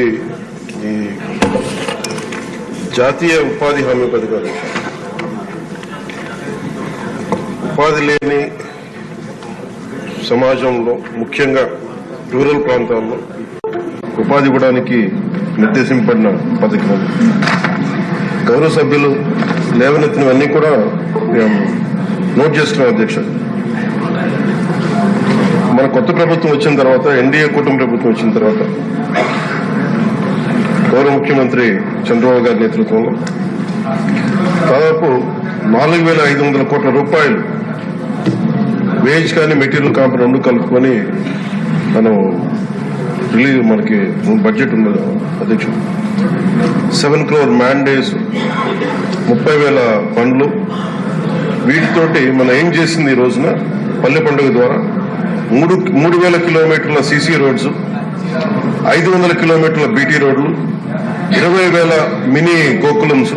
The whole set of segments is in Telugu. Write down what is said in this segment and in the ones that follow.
ఈ జాతీయ ఉపాధి హామీ పథకాలు. ఉపాధి లేని సమాజంలో ముఖ్యంగా రూరల్ ప్రాంతాల్లో ఉపాధి ఇవ్వడానికి నిర్దేశింపబడిన పథకం గౌరవ సభ్యులు లేవనెత్తినవన్నీ కూడా మేము నోట్ చేస్తున్నాం అధ్యక్ష. మన కొత్త ప్రభుత్వం వచ్చిన తర్వాత ఎన్డీఏ కూటమి ప్రభుత్వం వచ్చిన తర్వాత గౌరవ ముఖ్యమంత్రి చంద్రబాబు గారి నేతృత్వంలో దాదాపు నాలుగు వేల ఐదు వందల కోట్ల రూపాయలు వేజ్ కానీ మెటీరియల్ కాంప్ రెండు కలుపుకొని మనం రిలీజ్ మనకి బడ్జెట్ ఉన్నది అధ్యక్షుడు. సెవెన్ క్రోర్ మ్యాండేస్ ముప్పై వేల పండ్లు. వీటితోటి మనం ఏం చేసింది ఈ రోజున? పల్లె పండుగ ద్వారా మూడు మూడు వేల కిలోమీటర్ల సీసీ రోడ్స్ ఐదు వందల కిలోమీటర్ల బీటీ రోడ్లు ఇరవై వేల మినీ గోకులమ్స్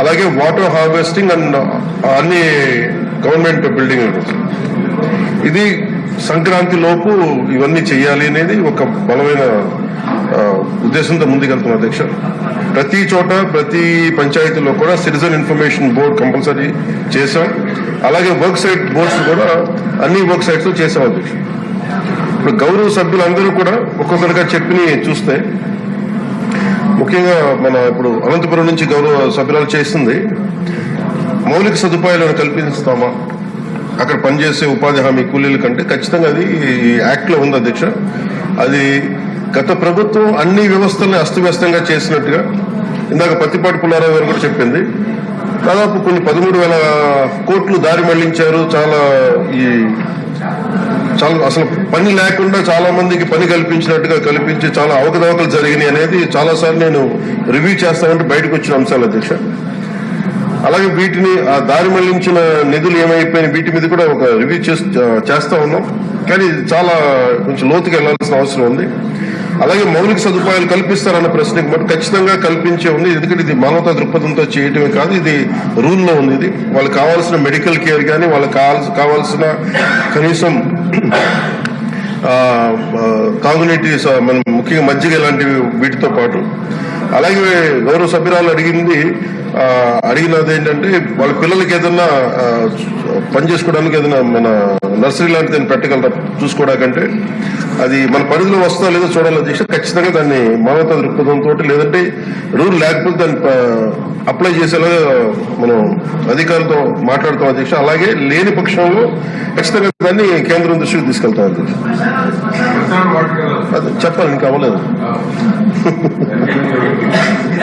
అలాగే వాటర్ హార్వెస్టింగ్ అండ్ అన్ని గవర్నమెంట్ బిల్డింగ్ ఇది సంక్రాంతి లోపు ఇవన్నీ చేయాలి అనేది ఒక బలమైన ఉద్దేశంతో ముందుకెళ్తున్న అధ్యక్ష. ప్రతి చోట ప్రతి పంచాయతీలో కూడా సిటిజన్ ఇన్ఫర్మేషన్ బోర్డ్ కంపల్సరీ చేశాం. అలాగే వర్క్ సైట్ బోర్డ్స్ కూడా అన్ని వర్క్ సైట్స్ చేశాం అధ్యక్ష. ఇప్పుడు గౌరవ సభ్యులందరూ కూడా ఒక్కొక్కరిగా చెప్పి చూస్తే ముఖ్యంగా మన ఇప్పుడు అనంతపురం నుంచి గౌరవ సభ్యురాలు చేస్తుంది మౌలిక సదుపాయాలను కల్పిస్తామా? అక్కడ పనిచేసే ఉపాధి హామీ కూలీల కంటే ఖచ్చితంగా అది ఈ యాక్ట్లో ఉంది అధ్యక్ష. అది గత ప్రభుత్వం అన్ని వ్యవస్థల్ని అస్తవ్యస్తంగా చేసినట్టుగా ఇందాక పత్తిపాటి పుల్లారావు గారు కూడా చెప్పింది. దాదాపు కొన్ని పదమూడు వేల కోట్లు దారి మళ్ళించారు చాలా ఈ చాలా అసలు పని లేకుండా చాలా మందికి పని కల్పించినట్టుగా కల్పించి చాలా అవకతవకలు జరిగినాయి అనేది చాలా సార్లు నేను రివ్యూ చేస్తామంటే బయటకు వచ్చిన అంశాలు అధ్యక్ష అలాగే వీటిని ఆ దారి మళ్ళించిన నిధులు ఏమైపోయినాయి వీటి మీద కూడా ఒక రివ్యూ చేస్తా ఉన్నాం. కానీ చాలా కొంచెం లోతుకి వెళ్ళాల్సిన అవసరం ఉంది. అలాగే మౌలిక సదుపాయాలు కల్పిస్తారన్న ప్రశ్నకి మటు ఖచ్చితంగా కల్పించే ఉంది. ఎందుకంటే ఇది మానవతా దృక్పథంతో చేయటమే కాదు ఇది రూల్లో ఉంది. ఇది వాళ్ళకి కావాల్సిన మెడికల్ కేర్ కానీ వాళ్ళకి కావాల్సిన కావాల్సిన కనీసం ఆ, మనం ముఖ్యంగా మజ్జిగ లాంటివి వీటితో పాటు అలాగే గౌరవ సభ్యురాలు అడిగింది అడిగినది ఏంటంటే వాళ్ళ పిల్లలకి ఏదన్నా పని చేసుకోవడానికి ఏదైనా మన నర్సరీ లాంటిది ఏదైనా పెట్టగలరా చూసుకోవడానికంటే అది మన పరిధిలో వస్తుందో లేదో చూడాలి అధ్యక్ష ఖచ్చితంగా దాన్ని మానవతా దృక్పథంతో లేదంటే రూల్ లేకపోతే దాన్ని అప్లై చేసేలాగా మనం అధికారులతో మాట్లాడుతాం అధ్యక్ష అలాగే లేని పక్షంలో ఖచ్చితంగా దాన్ని కేంద్రం దృష్టికి తీసుకెళ్తాం అధ్యక్ష అది చెప్పాలి ఇంకా అవ్వలేదు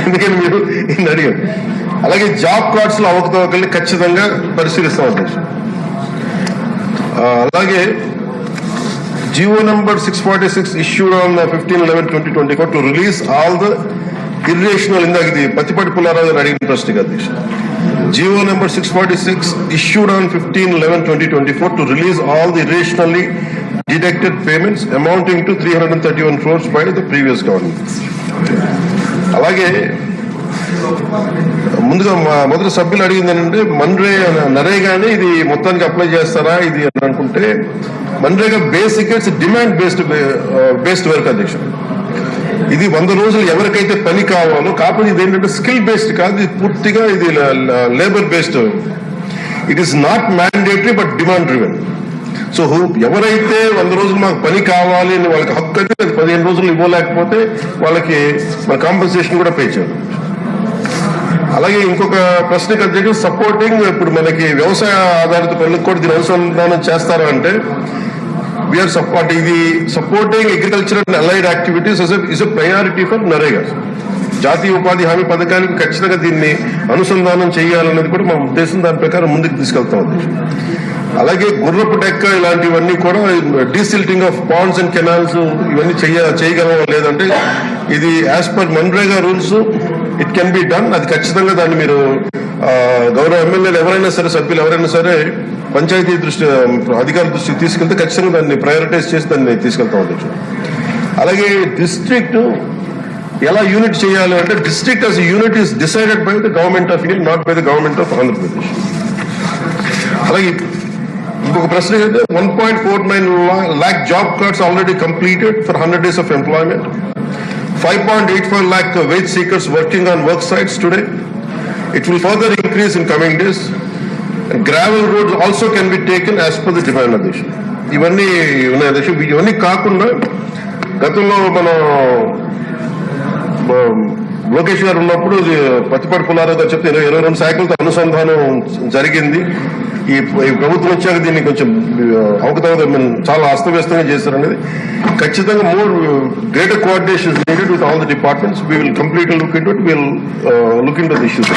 ఎందుకని మీరు నేను అడిగాను అలాగే జాబ్ కార్డ్స్లో అవకతవకల్ని ఖచ్చితంగా పరిశీలిస్తాం అధ్యక్ష. అలాగే GO number six forty six issued on fifteen eleven twenty twenty four to release all the irrational ఇందాక ఇది పత్తిపాటి పుల్లారావు గారు అడిగిన ప్రశ్న అధ్యక్ష. GO number six forty six issued on fifteen eleven twenty twenty four to release all the irrationally deducted payments amounting to three hundred thirty one crores by the previous government. అలాగే ముందుగా మా మొదటి సభ్యులు అడిగింది ఏంటంటే మన్రేగా నరేగానే ఇది మొత్తానికి అప్లై చేస్తారా? ఇది అని అనుకుంటే MNREGA basic it's demand based based work అధ్యక్ష. ఇది వంద రోజులు ఎవరికైతే పని కావాలో కాకపోతే ఇది ఏంటంటే స్కిల్ బేస్డ్ కాదు ఇది పూర్తిగా ఇది labour based. It is not mandatory but demand driven. So ఎవరైతే వంద రోజులు మాకు పని కావాలి అని వాళ్ళకి హక్కు అయితే పదిహేను రోజులు ఇవ్వలేకపోతే వాళ్ళకి మన కాంపెన్సేషన్ కూడా పే చేయాలి అలాగే ఇంకొక ప్రశ్నకి అధ్యక్షుడు సపోర్టింగ్ ఇప్పుడు మనకి వ్యవసాయ ఆధారిత పనులకు కూడా దీని అనుసంధానం చేస్తారా అంటే వీఆర్ సపోర్ట్ ఇది supporting agriculture and allied activities is a priority for NREGA జాతీయ ఉపాధి హామీ పథకానికి ఖచ్చితంగా దీన్ని అనుసంధానం చేయాలనేది కూడా మా ఉద్దేశం. దాని ప్రకారం ముందుకు తీసుకెళ్తా ఉంది. అలాగే గుర్రపు డెక్క ఇలాంటివన్నీ కూడా desilting of ponds and canals ఇవన్నీ చేయ చేయగలవా లేదంటే ఇది as per MNREGA rules it can be done అది ఖచ్చితంగా దాన్ని మీరు గౌరవ ఎమ్మెల్యేలు ఎవరైనా సరే సభ్యులు ఎవరైనా సరే పంచాయతీ దృష్టి అధికారుల దృష్టికి తీసుకెళ్తే ఖచ్చితంగా దాన్ని ప్రయారిటైజ్ చేసి దాన్ని తీసుకెళ్తా ఉండొచ్చు. అలాగే డిస్ట్రిక్ట్ ఎలా యూనిట్ చేయాలి అంటే district as unit is decided by the government of India not by the government of Andhra Pradesh అలాగే ఇంకొక ప్రశ్న ఏంటంటే one point four nine lakh job cards already completed for hundred days of employment 5.85 lakh wage seekers lakh on seekers working today. Work will today increase further increase in coming days gravel road can be taken as per the demand of the ఇవన్నీ ఉన్నాయి అధ్యక్ష ఇవన్నీ కాకుండా గతంలో మనం లోకేష్ గారు ఉన్నప్పుడు పత్తిపాటి పుల్లారావు గారు చెప్తే ఇరవై ఇరవై రెండు శాఖలతో అనుసంధానం జరిగింది. ఈ ప్రభుత్వం వచ్చాక దీన్ని కొంచెం అవకతవక చాలా అస్తవ్యస్తంగా చేశారనేది. ఖచ్చితంగా more greater coordination needed with all the departments we will complete look into will look into this issues